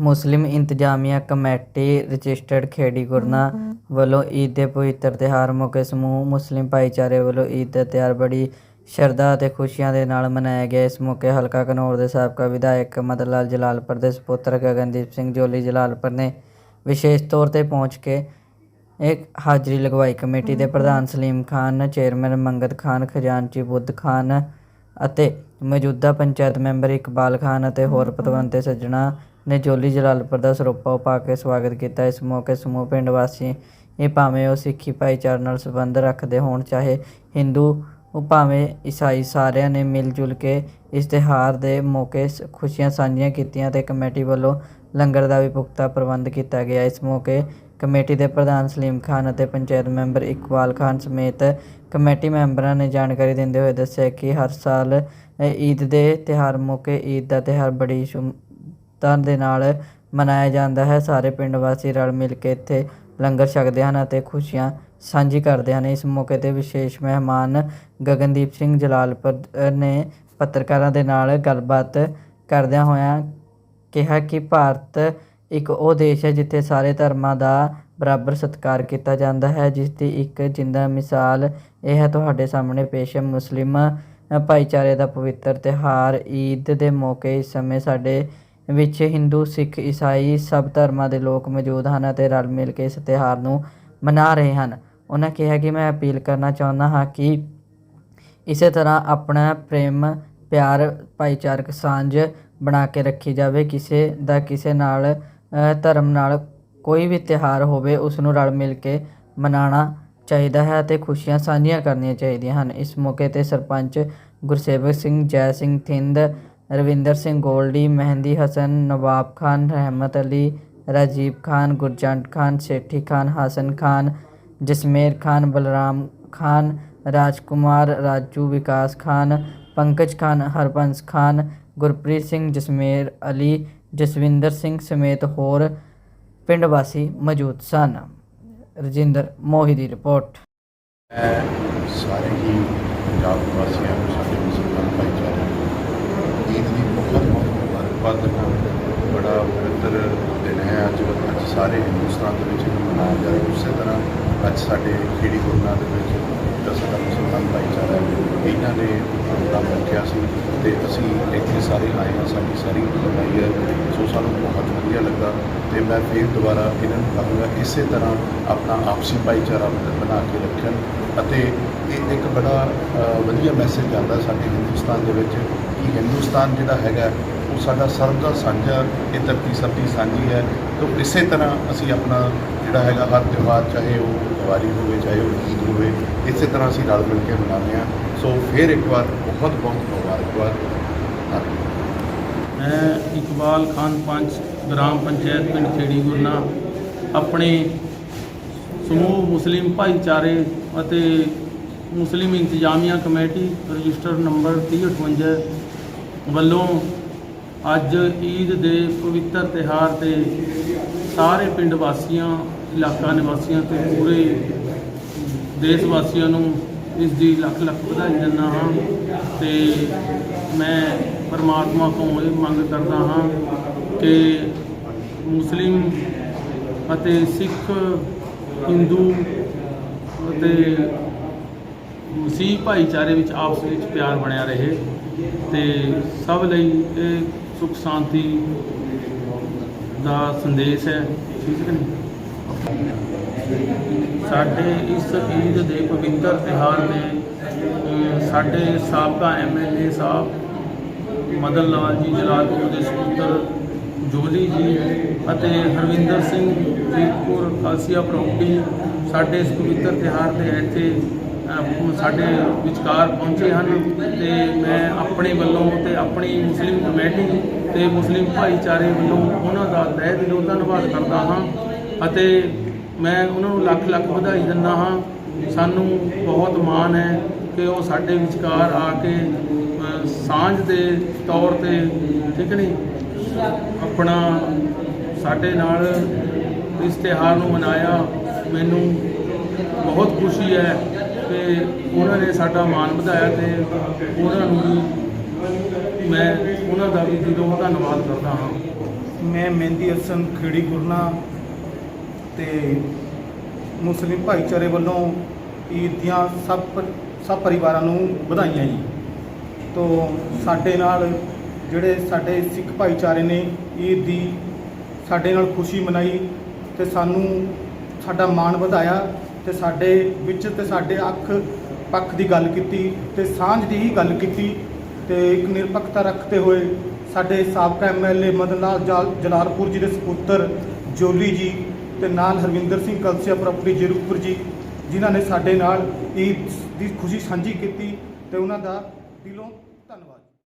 ਮੁਸਲਿਮ ਇੰਤਜ਼ਾਮੀਆ committee registered Kheri Gurna ਵੱਲੋਂ ਈਦ ਦੇ ਪਵਿੱਤਰ ਤਿਉਹਾਰ ਮੌਕੇ ਸਮੂਹ ਮੁਸਲਿਮ ਭਾਈਚਾਰੇ ਵੱਲੋਂ ਈਦ ਦਾ ਤਿਉਹਾਰ ਬੜੀ ਸ਼ਰਧਾ ਅਤੇ ਖੁਸ਼ੀਆਂ ਦੇ ਨਾਲ ਮਨਾਇਆ ਗਿਆ। ਇਸ ਮੌਕੇ ਹਲਕਾ ਕਨੌਰ ਦੇ ਸਾਬਕਾ ਵਿਧਾਇਕ ਮਦਨ ਲਾਲ ਜਲਾਲਪੁਰ ਦੇ ਸੁਪੁੱਤਰ ਗਗਨਦੀਪ ਸਿੰਘ ਜੋਲੀ ਜਲਾਲਪੁਰ ਨੇ ਵਿਸ਼ੇਸ਼ ਤੌਰ ਤੇ ਪਹੁੰਚ ਕੇ ਹਾਜ਼ਰੀ ਲਗਵਾਈ ਕਮੇਟੀ ਦੇ ਪ੍ਰਧਾਨ ਸਲੀਮ ਖਾਨ ਚੇਅਰਮੈਨ ਮੰਗਤ ਖਾਨ ਖਜ਼ਾਨਚੀ ਬੁੱਧ ਖਾਨ ਅਤੇ ਮੌਜੂਦਾ ਪੰਚਾਇਤ ਮੈਂਬਰ ਇਕਬਾਲ ਖਾਨ ਅਤੇ ਹੋਰ ਪਤਵੰਤੇ ਸੱਜਣਾ ਨੇ ਜੋਲੀ ਜਲਾਲਪੁਰ ਦਾ ਸਰੋਪਾ ਪਾ ਕੇ ਸਵਾਗਤ ਕੀਤਾ। ਇਸ ਮੌਕੇ ਸਮੂਹ ਪਿੰਡ ਵਾਸੀ ਇਹ ਭਾਵੇਂ ਉਹ ਸਿੱਖੀ ਭਾਈਚਾਰੇ ਨਾਲ ਸੰਬੰਧ ਰੱਖਦੇ ਹੋਣ ਚਾਹੇ ਹਿੰਦੂ ਉਹ ਭਾਵੇਂ ਈਸਾਈ ਸਾਰਿਆਂ ਨੇ ਮਿਲ ਜੁਲ ਕੇ ਇਸ ਤਿਉਹਾਰ ਦੇ ਮੌਕੇ ਖੁਸ਼ੀਆਂ ਸਾਂਝੀਆਂ ਕੀਤੀਆਂ ਤੇ ਕਮੇਟੀ ਵੱਲੋਂ ਲੰਗਰ ਦਾ ਵੀ ਪੁਖਤਾ ਪ੍ਰਬੰਧ ਕੀਤਾ ਗਿਆ। ਇਸ ਮੌਕੇ ਕਮੇਟੀ ਦੇ ਪ੍ਰਧਾਨ ਸਲੀਮ ਖਾਨ ਅਤੇ ਪੰਚਾਇਤ ਮੈਂਬਰ ਇਕਬਾਲ ਖਾਨ ਸਮੇਤ ਕਮੇਟੀ ਮੈਂਬਰਾਂ ਨੇ ਜਾਣਕਾਰੀ ਦਿੰਦੇ ਹੋਏ ਦੱਸਿਆ ਕਿ ਹਰ ਸਾਲ ਈਦ ਦੇ ਤਿਉਹਾਰ ਮੌਕੇ ਈਦ ਦਾ ਤਿਉਹਾਰ ਬੜੀ ਸ਼ੁਭਤਾ ਦੇ ਨਾਲ ਮਨਾਇਆ ਜਾਂਦਾ ਹੈ। ਸਾਰੇ ਪਿੰਡ ਵਾਸੀ ਰਲ ਮਿਲ ਕੇ ਇੱਥੇ ਲੰਗਰ ਛਕਦੇ ਹਨ ਅਤੇ ਖੁਸ਼ੀਆਂ ਸਾਂਝੀ ਕਰਦੇ ਹਨ। ਇਸ ਮੌਕੇ ਤੇ ਵਿਸ਼ੇਸ਼ ਮਹਿਮਾਨ ਗਗਨਦੀਪ ਸਿੰਘ ਜਲਾਲਪੁਰ ਨੇ ਪੱਤਰਕਾਰਾਂ ਦੇ ਨਾਲ ਗੱਲਬਾਤ ਕਰਦਿਆਂ ਹੋਇਆਂ ਕਿਹਾ ਕਿ ਭਾਰਤ ਇੱਕ ਉਹ ਦੇਸ਼ ਹੈ ਜਿੱਥੇ ਸਾਰੇ ਧਰਮਾਂ ਦਾ ਬਰਾਬਰ ਸਤਿਕਾਰ ਕੀਤਾ ਜਾਂਦਾ ਹੈ, ਜਿਸ ਦੀ ਇੱਕ ਜਿੰਦਾ ਮਿਸਾਲ ਇਹ ਹੈ, ਤੁਹਾਡੇ ਸਾਹਮਣੇ ਪੇਸ਼ ਹੈ, ਮੁਸਲਿਮ ਭਾਈਚਾਰੇ ਦਾ ਪਵਿੱਤਰ ਤਿਉਹਾਰ ਈਦ ਦੇ ਮੌਕੇ ਇਸ ਸਮੇਂ ਸਾਡੇ ਵਿੱਚ ਹਿੰਦੂ, ਸਿੱਖ, ਈਸਾਈ ਸਭ ਧਰਮਾਂ ਦੇ ਲੋਕ ਮੌਜੂਦ ਹਨ ਅਤੇ ਰਲ ਮਿਲ ਕੇ ਇਸ ਤਿਉਹਾਰ ਨੂੰ ਮਨਾ ਰਹੇ ਹਨ। ਉਹਨਾਂ ਕਿਹਾ ਕਿ ਮੈਂ ਅਪੀਲ ਕਰਨਾ ਚਾਹੁੰਦਾ ਹਾਂ ਕਿ ਇਸੇ ਤਰ੍ਹਾਂ ਆਪਣਾ ਪ੍ਰੇਮ, ਪਿਆਰ, ਭਾਈਚਾਰਕ ਸਾਂਝ ਬਣਾ ਕੇ ਰੱਖੀ ਜਾਵੇ। ਕਿਸੇ ਦਾ ਕਿਸੇ ਨਾਲ ਧਰਮ ਨਾਲ ਕੋਈ ਵੀ ਤਿਉਹਾਰ ਹੋਵੇ ਉਸ ਨੂੰ ਰਲ ਮਿਲ ਕੇ ਮਨਾਉਣਾ ਚਾਹੀਦਾ ਹੈ ਅਤੇ ਖੁਸ਼ੀਆਂ ਸਾਂਝੀਆਂ ਕਰਨੀਆਂ ਚਾਹੀਦੀਆਂ ਹਨ। ਇਸ ਮੌਕੇ ਤੇ ਸਰਪੰਚ ਗੁਰਸੇਵਕ ਸਿੰਘ, ਜੈ ਸਿੰਘ ਥਿੰਦ, ਰਵਿੰਦਰ ਸਿੰਘ ਗੋਲਡੀ, ਮਹਿੰਦੀ ਹਸਨ, ਨਵਾਬ ਖਾਨ, ਰਹਿਮਤ ਅਲੀ, ਰਾਜੀਵ ਖਾਨ, ਗੁਰਜੰਟ ਖਾਨ, ਸੇਠੀ ਖਾਨ, ਹਸਨ ਖਾਨ, ਜਸਮੇਰ ਖਾਨ, ਬਲਰਾਮ ਖਾਨ, ਰਾਜਕੁਮਾਰ, ਰਾਜੂ ਵਿਕਾਸ ਖਾਨ, ਪੰਕਜ ਖਾਨ, ਹਰਬੰਸ ਖਾਨ, ਗੁਰਪ੍ਰੀਤ ਸਿੰਘ, ਜਸਮੇਰ ਅਲੀ ਜਸਵਿੰਦਰ ਸਿੰਘ ਸਮੇਤ ਹੋਰ ਪਿੰਡ ਵਾਸੀ ਮੌਜੂਦ ਸਨ। ਰਜਿੰਦਰ ਮੋਹੀ ਦੀ ਰਿਪੋਰਟ। ਮੈਂ ਸਾਰੇ ਹੀ ਪੰਜਾਬ ਵਾਸੀਆਂ ਨੂੰ, ਸਾਡੇ ਮੁਸਲਮਾਨ ਭਾਈਚਾਰੇ ਨੂੰ ਈਦ ਦੀ ਬਹੁਤ ਬਹੁਤ ਮੁਬਾਰਕਬਾਦ ਦਿੰਦਾ ਬੜਾ ਪਵਿੱਤਰ ਦਿਨ ਹੈ ਅੱਜ ਅੱਜ ਸਾਰੇ ਹਿੰਦੁਸਤਾਨ ਦੇ ਵਿੱਚ ਮਨਾਇਆ ਜਾ ਰਿਹਾ। ਉਸੇ ਤਰ੍ਹਾਂ ਅੱਜ ਸਾਡੇ ਖੇੜੀ ਗੁਰਨਾ ਦੇ ਵਿੱਚ ਜਿਹੜਾ ਮੁਸਲਮਾਨ ਭਾਈਚਾਰਾ ਇਹਨਾਂ ਨੇ ਪ੍ਰੋਗਰਾਮ ਰੱਖਿਆ ਸੀ ਤੇ ਅਸੀਂ ਇੱਥੇ ਸਾਰੇ ਆਏ ਹਾਂ, ਸਾਡੀ ਸਾਰੀ ਆਈ ਹੈ। ਸੋ ਸਾਨੂੰ ਬਹੁਤ ਵਧੀਆ ਲੱਗਾ ਤੇ ਮੈਂ ਫਿਰ ਦੁਬਾਰਾ ਇਹਨਾਂ ਨੂੰ ਕਹਾਂਗਾ ਇਸੇ ਤਰ੍ਹਾਂ ਆਪਣਾ ਆਪਸੀ ਭਾਈਚਾਰਾ ਬਣਾ ਕੇ ਰੱਖਣ ਅਤੇ ਇਹ ਇੱਕ ਬੜਾ ਵਧੀਆ ਮੈਸੇਜ ਜਾਂਦਾ ਸਾਡੇ ਹਿੰਦੁਸਤਾਨ ਦੇ ਵਿੱਚ ਕਿ ਹਿੰਦੁਸਤਾਨ ਜਿਹੜਾ ਹੈਗਾ, ਉਹ ਸਾਡਾ ਸਰਬ ਦਾ ਸਾਂਝਾ, ਇਹ ਧਰਤੀ ਸਭ ਦੀ ਸਾਂਝੀ ਹੈ। ਤਾਂ ਇਸੇ ਤਰ੍ਹਾਂ ਅਸੀਂ ਆਪਣਾ ਜਿਹੜਾ ਹੈਗਾ ਹਰ ਤਿਉਹਾਰ, ਚਾਹੇ ਉਹ ਦੀਵਾਲੀ ਹੋਵੇ, ਚਾਹੇ ਉਹ ਈਦ ਹੋਵੇ, ਇਸੇ ਤਰ੍ਹਾਂ ਅਸੀਂ ਰਲ ਮਿਲ ਕੇ ਮਨਾਉਂਦੇ ਹਾਂ। ਸੋ ਫਿਰ ਇੱਕ ਵਾਰ, ਬਹੁਤ ਬਹੁਤ ਮੁਬਾਰਕਬਾਦ। ਮੈਂ ਇਕਬਾਲ ਖਾਨ ਪੰਚ, ਗ੍ਰਾਮ ਪੰਚਾਇਤ ਪਿੰਡ ਖੇੜੀ ਗੁਰਨਾ, ਆਪਣੇ ਸਮੂਹ ਮੁਸਲਿਮ ਭਾਈਚਾਰੇ ਅਤੇ ਮੁਸਲਿਮ ਇੰਤਜ਼ਾਮੀਆ ਕਮੇਟੀ ਰਜਿਸਟਰ ਨੰਬਰ 3058 ਵੱਲੋਂ ਅੱਜ ਈਦ ਦੇ ਪਵਿੱਤਰ ਤਿਹਾਰ ਤੇ ਸਾਰੇ ਪਿੰਡ ਵਾਸੀਆਂ ਇਲਾਕਾ ਨਿਵਾਸੀਆਂ ਤੇ ਪੂਰੇ ਦੇਸ਼ ਵਾਸੀਆਂ ਨੂੰ ਇਸ ਦੀ ਲੱਖ ਲੱਖ ਵਧਾਈ ਦਿੰਦਾ ਹਾਂ ਤੇ ਮੈਂ ਪਰਮਾਤਮਾ ਤੋਂ ਇਹ ਮੰਗ ਕਰਦਾ ਹਾਂ ਕਿ ਮੁਸਲਿਮ ਅਤੇ ਸਿੱਖ, ਹਿੰਦੂ ਅਤੇ ਮਸੀਹ ਭਾਈਚਾਰੇ ਵਿੱਚ ਆਪਸ ਵਿੱਚ ਪਿਆਰ ਬਣਿਆ ਰਹੇ ਤੇ ਸਭ ਲਈ ਇਹ ਸੁਖ ਸ਼ਾਂਤੀ ਦਾ ਸੰਦੇਸ਼ ਹੈ। ਠੀਕ ਹੈ ਨਹੀਂ? ਸਾਡੇ ਇਸ ਈਦ ਦੇ ਪਵਿੱਤਰ ਤਿਉਹਾਰ ਤੇ ਸਾਡੇ ਸਾਬਕਾ ਐਮਐਲਏ ਸਾਹਿਬ ਮਦਨ ਲਾਲ ਜੀ ਜਲਾਲਪੁਰ ਦੇ ਸਪੁੱਤਰ ਜੋਲੀ ਜੀ ਅਤੇ ਹਰਵਿੰਦਰ ਸਿੰਘ ਜੀਤਪੁਰ ਖਾਲਸੀਆ ਪ੍ਰਾਪਰਟੀ ਸਾਡੇ ਇਸ ਪਵਿੱਤਰ ਤਿਉਹਾਰ ਤੇ ਇੱਥੇ ਸਾਡੇ ਵਿਚਕਾਰ ਪਹੁੰਚੇ ਹਨ ਤੇ ਮੈਂ ਆਪਣੇ ਵੱਲੋਂ ਤੇ ਆਪਣੀ ਮੁਸਲਿਮ ਕਮੇਟੀ ਤੇ ਮੁਸਲਿਮ ਭਾਈਚਾਰੇ ਵੱਲੋਂ ਉਹਨਾਂ ਦਾ ਤਹਿ ਦਿਲੋਂ ਧੰਨਵਾਦ ਕਰਦਾ ਹਾਂ। ਅਤੇ ਮੈਂ ਉਹਨਾਂ ਨੂੰ ਲੱਖ ਲੱਖ ਵਧਾਈ ਦਿੰਦਾ ਹਾਂ। ਸਾਨੂੰ ਬਹੁਤ ਮਾਣ ਹੈ ਕਿ ਉਹ ਸਾਡੇ ਵਿਚਕਾਰ ਆ ਕੇ ਸਾਂਝ ਦੇ ਤੌਰ ਤੇ, ਠੀਕ ਨਹੀਂ ਆਪਣਾ ਸਾਡੇ ਨਾਲ ਇਸ ਤਿਉਹਾਰ ਨੂੰ ਮਨਾਇਆ। ਮੈਨੂੰ ਬਹੁਤ ਖੁਸ਼ੀ ਹੈ ਤੇ ਉਹਨਾਂ ਨੇ ਸਾਡਾ ਮਾਣ ਵਧਾਇਆ ਤੇ ਉਹਨਾਂ ਨੂੰ ਵੀ ਮੈਂ ਉਹਨਾਂ ਦਾ ਵੀ ਦਿਲੋਂ ਧੰਨਵਾਦ ਕਰਦਾ ਹਾਂ। ਮੈਂ ਮਹਿੰਦੀ ਹਸਨ ਖੇੜੀ ਗੁਰਨਾ ਤੇ ਮੁਸਲਿਮ ਭਾਈਚਾਰੇ ਵੱਲੋਂ ਈਦ ਦੀਆਂ ਸਭ ਪ- ਸਭ ਪਰਿਵਾਰਾਂ ਨੂੰ ਵਧਾਈਆਂ ਜੀ। ਤੋਂ ਸਾਡੇ ਨਾਲ ਜਿਹੜੇ ਸਾਡੇ ਸਿੱਖ ਭਾਈਚਾਰੇ ਨੇ ਈਦ ਦੀ ਸਾਡੇ ਨਾਲ ਖੁਸ਼ੀ ਮਨਾਈ ਤੇ ਸਾਨੂੰ ਸਾਡਾ ਮਾਣ ਵਧਾਇਆ ਤੇ ਸਾਡੇ ਵਿੱਚ ਤੇ ਸਾਡੇ ਅੱਖ ਪੱਖ ਦੀ ਗੱਲ ਕੀਤੀ ਤੇ ਸਾਂਝ ਦੀ ਹੀ ਗੱਲ ਕੀਤੀ ਤੇ ਇੱਕ ਨਿਰਪੱਖਤਾ ਰੱਖਦੇ ਹੋਏ ਸਾਡੇ ਸਾਬਕਾ ਐਮਐਲਏ ਮਦਨ ਲਾਲ ਜਲ, ਜਲਾਲਪੁਰ ਜੀ ਦੇ ਸਪੁੱਤਰ ਜੋਲੀ ਜੀ ਤੇ ਨਾਲ ਹਰਵਿੰਦਰ ਸਿੰਘ ਕਲਸੀਆ ਪ੍ਰਾਪਰਟੀ ਜ਼ੀਰੂਪੁਰ ਜੀ, ਜਿਨ੍ਹਾਂ ਨੇ ਸਾਡੇ ਨਾਲ ਈਦ ਦੀ ਖੁਸ਼ੀ ਸਾਂਝੀ ਕੀਤੀ ਤੇ ਉਹਨਾਂ ਦਾ ਦਿਲੋਂ ਧੰਨਵਾਦ।